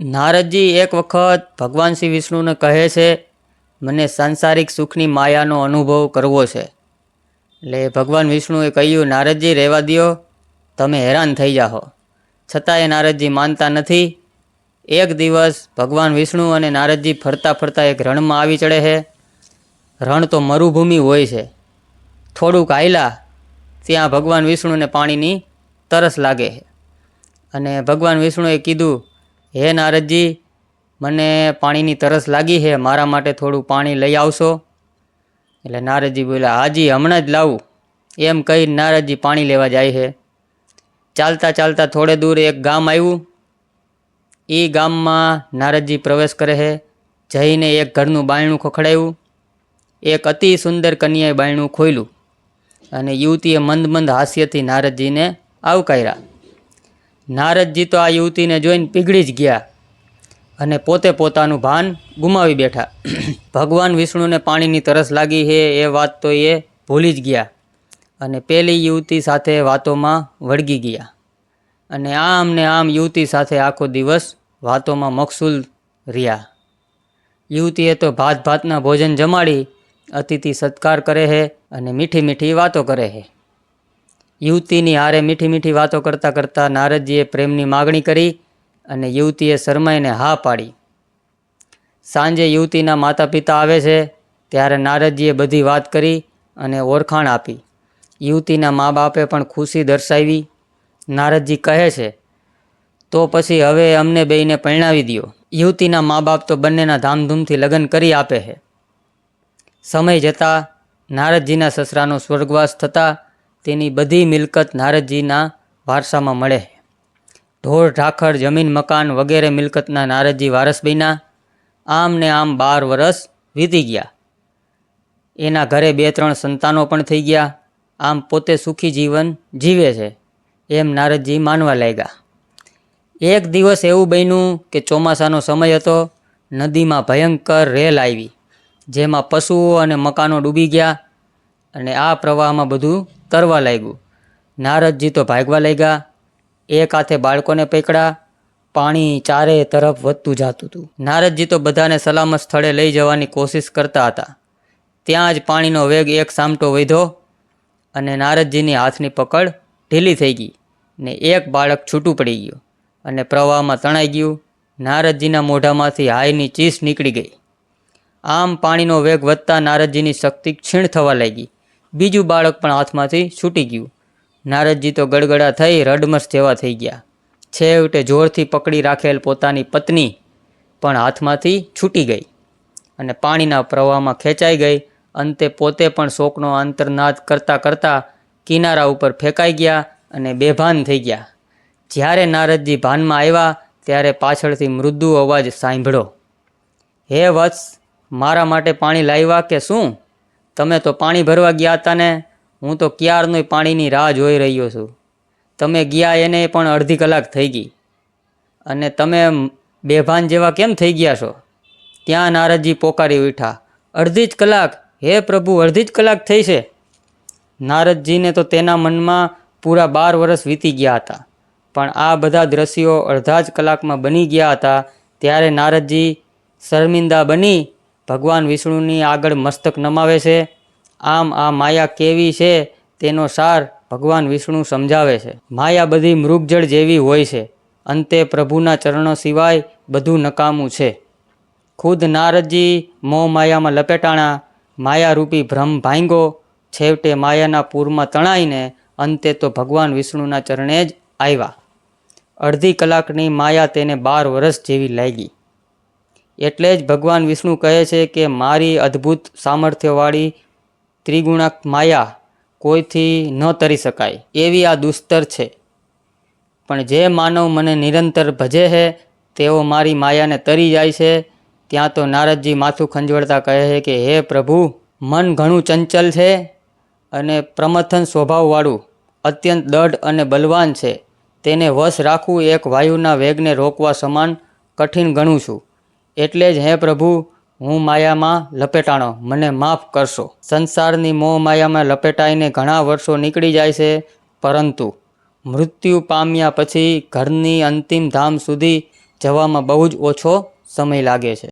નારદજી એક વખત ભગવાન શ્રી વિષ્ણુને કહે છે, મને સાંસારિક સુખની માયાનો અનુભવ કરવો છે. એટલે ભગવાન વિષ્ણુએ કહ્યું, નારદજી, રહેવા દ્યો. તમે હેરાન થઈ જાઓ છતાંય નારદજી માનતા નથી. એક દિવસ ભગવાન વિષ્ણુ અને નારદજી ફરતા ફરતા એક રણમાં આવી ચડે છે. રણ તો મરુભૂમિ હોય છે. થોડુંક આયલા, ત્યાં ભગવાન વિષ્ણુને પાણીની તરસ લાગે છે. અને ભગવાન વિષ્ણુએ કીધું હે નારદજી, મને પાણીની તરસ લાગી છે, મારા માટે થોડું પાણી લઈ આવશો? એટલે નારદજી બોલ્યા, હાજી, હમણાં જ લાવું. એમ કહી નારદજી પાણી લેવા જાય છે. ચાલતા ચાલતા થોડે દૂર એક ગામ આવ્યું. એ ગામમાં નારદજી પ્રવેશ કરે છે. જઈને એક ઘરનું બાયણું ખખડાયું. એક અતિ સુંદર કન્યાએ બાયણું ખોલ્યું અને યુવતીએ મંદ મંદ હાસ્યથી નારદજીને આવકાર્યા. નારદજી તો આ યુવતીને જોઈને પીગળી જ ગયા અને પોતે પોતાનું ભાન ગુમાવી બેઠા. ભગવાન વિષ્ણુને પાણીની તરસ લાગી હે, એ વાત તો એ ભૂલી જ ગયા અને પેલી યુવતી સાથે વાતોમાં વળગી ગયા. અને આમ ને આમ યુવતી સાથે આખો દિવસ વાતોમાં મકસૂલ રહ્યા. યુવતીએ તો ભાત ભાતના ભોજન જમાડી, અતિથિ સત્કાર કરે છે અને મીઠી મીઠી વાતો કરે છે યુવતીની હારે મીઠી મીઠી વાતો કરતાં કરતાં નારદજીએ પ્રેમની માગણી કરી અને યુવતીએ શરમાઈને હા પાડી. સાંજે યુવતીના માતા પિતા આવે છે, ત્યારે નારદજીએ બધી વાત કરી અને ઓળખાણ આપી. યુવતીના મા બાપે પણ ખુશી દર્શાવી. નારદજી કહે છે, તો પછી હવે અમને બેયને પરણાવી દ્યો. યુવતીના મા બાપ તો બંનેના ધામધૂમથી લગ્ન કરી આપે છે. સમય જતાં નારદજીના સસરાનો સ્વર્ગવાસ થતાં તેની બધી મિલકત નારદજીના વારસામાં મળે. ઢોર, ઢાખર, જમીન, મકાન વગેરે મિલકતના નારદજી વારસ બન્યા. આમ ને આમ બાર વરસ વીતી ગયા. એના ઘરે બે, ત્રણ સંતાનો પણ થઈ ગયા. આમ પોતે સુખી જીવન જીવે છે એમ નારદજી માનવા લાગ્યા. એક દિવસ એવું બન્યું કે ચોમાસાનો સમય હતો. નદીમાં ભયંકર રેલ આવી, જેમાં પશુઓ અને મકાનો ડૂબી ગયા. અને આ પ્રવાહમાં બધું તરવા લાગ્યું. નારદજી તો ભાગવા લાગ્યા. એક હાથે બાળકોને પકડ્યા. પાણી ચારે તરફ વધતું જતું હતું. નારદજી તો બધાને સલામત સ્થળે લઈ જવાની કોશિશ કરતા હતા. ત્યાં જ પાણીનો વેગ એક સામટો વધ્યો અને નારદજીની હાથની પકડ ઢીલી થઈ ગઈ ને એક બાળક છૂટું પડી ગયું અને પ્રવાહમાં તણાઈ ગયું. નારદજીના મોઢામાંથી હાયની ચીસ નીકળી ગઈ. આમ પાણીનો વેગ વધતા નારદજીની શક્તિ ક્ષીણ થવા લાગી. બીજું બાળક પણ હાથમાંથી છૂટી ગયું. નારદજી તો ગડગડા થઈ રડમસ જેવા થઈ ગયા. છેવટે જોરથી પકડી રાખેલ પોતાની પત્ની પણ હાથમાંથી છૂટી ગઈ અને પાણીના પ્રવાહમાં ખેંચાઈ ગઈ. અંતે પોતે પણ શોકનો આંતરનાદ કરતાં કરતાં કિનારા ઉપર ફેંકાઈ ગયા અને બેભાન થઈ ગયા. જ્યારે નારદજી ભાનમાં આવ્યા ત્યારે પાછળથી મૃદુ અવાજ સાંભળો હે વત્સ, મારા માટે પાણી લાવ્યા કે શું? તમે તો પાણી ભરવા ગયા હતા ને, હું તો ક્યારનો પાણીની રાહ જોઈ રહ્યો છું. તમે ગયા એને પણ અડધી કલાક થઈ ગઈ. અને તમે બેભાન જેવા કેમ થઈ ગયા છો? ત્યાં નારદજી પોકારી ઉઠા અડધી જ કલાક? હે પ્રભુ, અડધી જ કલાક થઈ છે. નારદજીને તો તેના મનમાં પૂરા બાર વર્ષ વીતી ગયા હતા. પણ આ બધા દ્રશ્યો અડધા જ કલાકમાં બની ગયા હતા, ત્યારે નારદજી શર્મિંદા બની ભગવાન વિષ્ણુની આગળ મસ્તક નમાવે છે. આમ આ માયા કેવી છે તેનો સાર ભગવાન વિષ્ણુ સમજાવે છે. માયા બધી મૃગજળ જેવી હોય છે. અંતે પ્રભુના ચરણો સિવાય બધું નકામું છે. ખુદ નારદજી મોહ માયામાં લપેટાણા, માયારૂપી ભ્રમ ભાંગો છેવટે માયાના પૂરમાં તણાઈને અંતે તો ભગવાન વિષ્ણુના ચરણે જ આવ્યા. અડધી કલાકની માયા તેને બાર વર્ષ જેવી લાગી. એટલે જ ભગવાન વિષ્ણુ કહે છે કે મારી અદ્ભુત સામર્થ્યવાળી ત્રિગુણક માયા કોઈથી ન તરી શકાય. એવી આ દુસ્તર છે. પણ જે માનવ મને નિરંતર ભજે છે તેઓ મારી માયાને તરી જાય છે. ત્યાં તો નારદજી માથું ખંજવળતા કહે છે કે, હે પ્રભુ, મન ઘણું ચંચલ છે અને પ્રમથન સ્વભાવવાળું, અત્યંત દઢ અને બલવાન છે. તેને વશ રાખવું એક વાયુના વેગને રોકવા સમાન કઠિન ગણું છું. એટલે જ હે પ્રભુ, હું માયામાં લપેટાણો, મને માફ કરશો. સંસારની મોહ માયામાં લપેટાઈને ઘણા વર્ષો નીકળી જાય છે, પરંતુ મૃત્યુ પામ્યા પછી ઘરની અંતિમ ધામ સુધી જવામાં બહુ જ ઓછો સમય લાગે છે.